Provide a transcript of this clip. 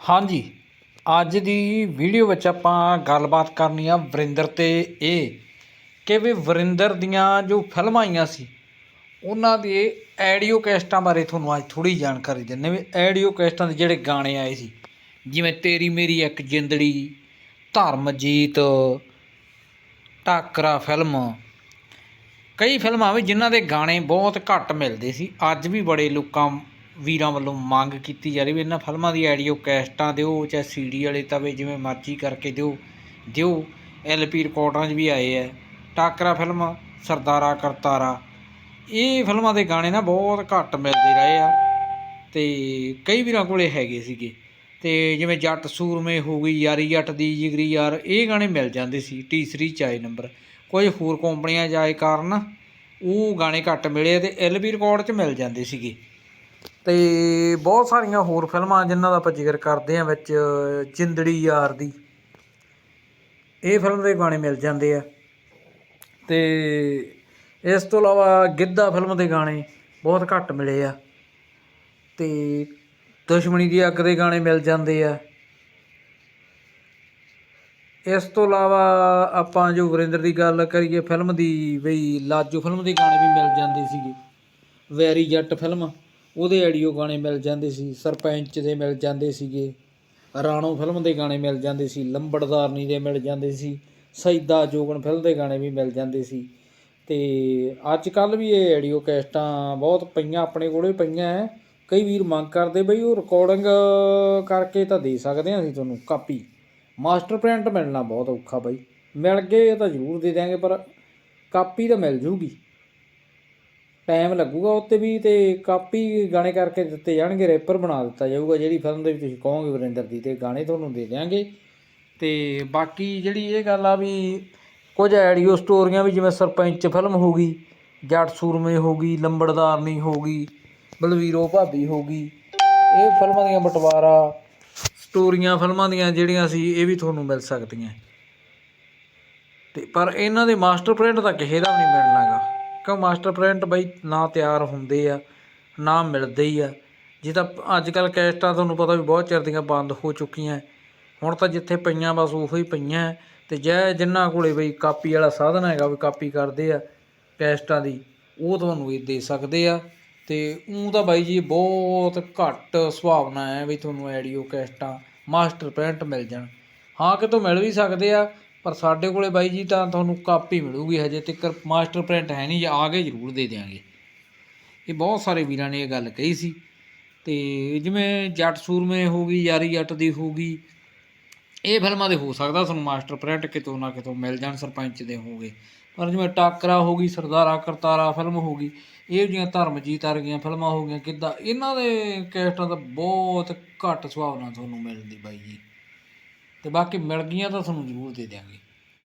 ਹਾਂਜੀ, ਅੱਜ ਦੀ ਵੀਡੀਓ ਵਿੱਚ ਆਪਾਂ ਗੱਲਬਾਤ ਕਰਨੀ ਆ ਵਰਿੰਦਰ ਤੇ ਇਹ ਕਿ ਵੀ ਵਰਿੰਦਰ ਦੀਆਂ ਜੋ ਫਿਲਮਾਂ ਆਈਆਂ ਸੀ, ਉਹਨਾਂ ਦੇ ਆਡੀਓ ਕੈਸਟਾਂ ਬਾਰੇ ਤੁਹਾਨੂੰ ਅੱਜ ਥੋੜੀ ਜਾਣਕਾਰੀ ਦਿੰਨੇ ਵੀ ਆਡੀਓ ਕੈਸਟਾਂ ਦੇ ਜਿਹੜੇ ਗਾਣੇ ਆਏ ਸੀ, ਜਿਵੇਂ ਤੇਰੀ ਮੇਰੀ ਇੱਕ ਜਿੰਦੜੀ, ਧਰਮਜੀਤ, ਟਾਕਰਾ ਫਿਲਮ, ਕਈ ਫਿਲਮਾਂ ਵੀ ਜਿਨ੍ਹਾਂ ਦੇ ਗਾਣੇ ਬਹੁਤ ਘੱਟ ਮਿਲਦੇ ਸੀ, ਅੱਜ ਵੀ ਬੜੇ ਲੋਕਾਂ ਵੀਰਾਂ ਵੱਲੋਂ ਮੰਗ ਕੀਤੀ ਜਾ ਰਹੀ ਵੀ ਇਹਨਾਂ ਫਿਲਮਾਂ ਦੀ ਆਡੀਓ ਕੈਸਟਾਂ ਦਿਓ ਚਾਹੇ ਸੀਡੀ ਵਾਲੇ ਤਵੇ ਜਿਵੇਂ ਮਰਜ਼ੀ ਕਰਕੇ ਦਿਓ ਦਿਓ। ਐਲਪੀ ਰਿਕਾਰਡਰਾਂ 'ਚ ਵੀ ਆਏ ਐ ਟਾਕਰਾ ਫਿਲਮ, ਸਰਦਾਰਾ ਕਰਤਾਰਾ। ਇਹ ਫਿਲਮਾਂ ਦੇ ਗਾਣੇ ਨਾ ਬਹੁਤ ਘੱਟ ਮਿਲਦੇ ਰਹੇ ਆ ਤੇ ਕਈ ਵੀਰਾਂ ਕੋਲੇ ਹੈਗੇ ਸੀਗੇ। ਤੇ ਜਿਵੇਂ ਜੱਟ ਸੂਰਮੇ ਹੋ ਗਈ, ਯਾਰੀ ਜੱਟ ਦੀ ਜਿਗਰੀ ਯਾਰ, ਇਹ ਗਾਣੇ ਮਿਲ ਜਾਂਦੇ ਸੀ। ਤੀਸਰੀ ਚਾਏ ਨੰਬਰ। ਕੁਝ ਹੋਰ ਕੰਪਨੀਆਂ ਜਾਏ ਕਾਰਨ, ਉਹ ਗਾਣੇ ਘੱਟ ਮਿਲੇ ਤੇ ਐਲਬੀ ਰਿਕਾਰਡ 'ਚ ਮਿਲ ਜਾਂਦੇ ਸੀਗੇ। ਅਤੇ ਬਹੁਤ ਸਾਰੀਆਂ ਹੋਰ ਫਿਲਮਾਂ ਜਿਨ੍ਹਾਂ ਦਾ ਆਪਾਂ ਜ਼ਿਕਰ ਕਰਦੇ ਹਾਂ ਵਿੱਚ ਜਿੰਦੜੀ ਯਾਰ ਦੀ। ਇਹ ਫਿਲਮ ਦੇ ਗਾਣੇ ਮਿਲ ਜਾਂਦੇ ਆ। ਅਤੇ ਇਸ ਤੋਂ ਇਲਾਵਾ ਗਿੱਧਾ ਫਿਲਮ ਦੇ ਗਾਣੇ ਬਹੁਤ ਘੱਟ ਮਿਲੇ ਆ। ਤੇ ਦੁਸ਼ਮਣੀ ਦੀ ਅੱਗ ਦੇ ਗਾਣੇ ਮਿਲ ਜਾਂਦੇ ਆ। ਇਸ ਤੋਂ ਇਲਾਵਾ ਆਪਾਂ ਜੋ ਵਰਿੰਦਰ ਦੀ ਗੱਲ ਕਰੀਏ, ਫਿਲਮ ਦੀ ਬਈ ਲਾਜੋ ਫਿਲਮ ਦੇ ਗਾਣੇ ਵੀ ਮਿਲ ਜਾਂਦੇ ਸੀਗੇ। ਵੈਰੀ ਜੱਟ ਫਿਲਮ। ਉਹਦੇ ਆਡੀਓ ਗਾਣੇ ਮਿਲ ਜਾਂਦੇ ਸੀ, ਸਰਪੰਚ ਦੇ ਮਿਲ ਜਾਂਦੇ ਸੀਗੇ, ਰਾਣੋ ਫਿਲਮ ਦੇ ਗਾਣੇ ਮਿਲ ਜਾਂਦੇ ਸੀ ਲੰਬੜਦਾਰਨੀ ਦੇ ਮਿਲ ਜਾਂਦੇ ਸੀ ਸੈਦਾ ਜੋਗਨ ਫਿਲਮ ਦੇ ਗਾਣੇ ਵੀ ਮਿਲ ਜਾਂਦੇ ਸੀ। ਤੇ ਅੱਜ ਕੱਲ ਵੀ ਇਹ ਆਡੀਓ ਕੈਸਟਾਂ ਬਹੁਤ ਪਈਆਂ, ਆਪਣੇ ਕੋਲੇ ਪਈਆਂ ਐ। ਕਈ ਵੀਰ ਮੰਗ ਕਰਦੇ ਬਈ ਉਹ ਰਿਕਾਰਡਿੰਗ ਕਰਕੇ ਤਾਂ ਦੇ ਸਕਦੇ ਹਾਂ ਅਸੀਂ ਤੁਹਾਨੂੰ, ਕਾਪੀ। ਮਾਸਟਰ ਪ੍ਰਿੰਟ ਮਿਲਣਾ ਬਹੁਤ ਔਖਾ ਬਾਈ। ਮਿਲ ਗਏ ਤਾਂ ਜ਼ਰੂਰ ਦੇ ਦਿਆਂਗੇ, ਪਰ ਕਾਪੀ ਤਾਂ ਮਿਲ ਜੂਗੀ। ਟਾਈਮ ਲੱਗੂਗਾ ਉੱਤੇ ਵੀ ਤੇ ਕਾਪੀ ਗਾਣੇ ਕਰਕੇ ਦਿੱਤੇ ਜਾਣਗੇ ਰੈਪਰ ਬਣਾ ਦਿੱਤਾ ਜਾਊਗਾ ਜਿਹੜੀ ਫਿਲਮ ਦੇ ਵੀ ਤੁਸੀਂ ਕਹੋਗੇ ਵਰਿੰਦਰ ਦੀ, ਤੇ ਗਾਣੇ ਤੁਹਾਨੂੰ ਦੇ ਦਿਆਂਗੇ। ਤੇ ਬਾਕੀ ਜਿਹੜੀ ਇਹ ਗੱਲ ਆ ਵੀ ਕੁਝ ਆਡੀਓ ਸਟੋਰੀਆਂ ਵੀ ਜਿਵੇਂ ਸਰਪੰਚ ਫਿਲਮ ਹੋ ਗਈ, ਜੱਟ ਸੂਰਮੇ ਹੋ ਗਈ ਲੰਬੜਦਾਰਨੀ ਹੋ ਗਈ, ਬਲਵੀਰੋ ਭਾਬੀ ਹੋ ਗਈ, ਇਹ ਫਿਲਮਾਂ ਦੀਆਂ ਬਟਵਾਰਾ, ਸਟੋਰੀਆਂ ਫਿਲਮਾਂ ਦੀਆਂ ਜਿਹੜੀਆਂ ਸੀ, ਇਹ ਵੀ ਤੁਹਾਨੂੰ ਮਿਲ ਸਕਦੀਆਂ। ਤੇ ਪਰ ਇਹਨਾਂ ਦੇ ਮਾਸਟਰ ਪ੍ਰਿੰਟ ਤਾਂ ਕਿਸੇ ਦਾ ਵੀ ਨਹੀਂ ਮਿਲਣਾਗਾ। ਕਿਉਂ ਮਾਸਟਰ ਪ੍ਰਿੰਟ ਬਈ ਨਾ ਤਿਆਰ ਹੁੰਦੇ ਆ, ਨਾ ਮਿਲਦੇ ਹੀ ਆ। ਜੇ ਤਾਂ ਅੱਜ ਕੱਲ ਕੈਸਟਾਂ ਤੁਹਾਨੂੰ ਪਤਾ ਵੀ ਬਹੁਤ ਚਿਰ ਦੀਆਂ ਬੰਦ ਹੋ ਚੁੱਕੀਆਂ। ਹੁਣ ਤਾਂ ਜਿੱਥੇ ਪਈਆਂ ਬਸ ਉਹੀ ਪਈਆਂ। ਤੇ ਜੈ ਜਿਨ੍ਹਾਂ ਕੋਲੇ ਬਈ ਕਾਪੀ ਵਾਲਾ ਸਾਧਨ ਹੈਗਾ ਵੀ ਕਾਪੀ ਕਰਦੇ ਆ ਕੈਸਟਾਂ ਦੀ, ਉਹ ਤੁਹਾਨੂੰ ਇਹ ਦੇ ਸਕਦੇ ਆ। ਤੇ ਉਹ ਤਾਂ ਬਾਈ ਜੀ ਬਹੁਤ ਘੱਟ ਸੁਭਾਵਨਾ ਹੈ ਵੀ ਤੁਹਾਨੂੰ ਆਡੀਓ ਕੈਸਟਾਂ ਮਾਸਟਰ ਪ੍ਰਿੰਟ ਮਿਲ ਜਾਣ। ਹਾਂ, ਕਿਤੋਂ ਮਿਲ ਵੀ ਸਕਦੇ ਆ ਪਰ ਸਾਡੇ ਕੋਲੇ ਬਾਈ ਜੀ ਤਾਂ ਤੁਹਾਨੂੰ ਕਾਪੀ ਮਿਲੂਗੀ, ਹਜੇ ਤੱਕ ਮਾਸਟਰ ਪ੍ਰਿੰਟ ਹੈ ਨਹੀਂ, ਜੇ ਆ ਗਏ ਜ਼ਰੂਰ ਦੇ ਦਿਆਂਗੇ। ਇਹ ਬਹੁਤ ਸਾਰੇ ਵੀਰਾਂ ਨੇ ਇਹ ਗੱਲ ਕਹੀ ਸੀ। ਤੇ ਜਿਵੇਂ ਜੱਟ ਸੂਰਮੇ ਹੋ ਗਈ, ਯਾਰੀ ਜੱਟ ਦੀ ਹੋ ਗਈ, ਇਹ ਫਿਲਮਾਂ ਦੇ ਹੋ ਸਕਦਾ ਤੁਹਾਨੂੰ ਮਾਸਟਰ ਪ੍ਰਿੰਟ ਕਿਤੋਂ ਨਾ ਕਿਤੋਂ ਮਿਲ ਜਾਣ, ਸਰਪੰਚ ਦੇ ਹੋਗੇ ਪਰ ਜਿਵੇਂ ਟਾਕਰਾ ਹੋ ਗਈ, ਸਰਦਾਰਾ ਕਰਤਾਰਾ ਫਿਲਮ ਹੋ ਗਈ, ਇਹ ਜਿਹੀਆਂ ਧਰਮਜੀਤ ਵਰਗੀਆਂ ਫਿਲਮਾਂ ਹੋ ਗਈਆਂ, ਕਿੱਦਾਂ ਇਹਨਾਂ ਦੇ ਕੈਸਟਾਂ ਦਾ ਬਹੁਤ ਘੱਟ ਸੁਭਾਵਨਾ ਤੁਹਾਨੂੰ ਮਿਲਦੀ ਬਾਈ ਜੀ। ਅਤੇ ਬਾਕੀ ਮਿਲ ਗਈਆਂ ਤਾਂ ਤੁਹਾਨੂੰ ਜ਼ਰੂਰ ਦੇ ਦਿਆਂਗੇ।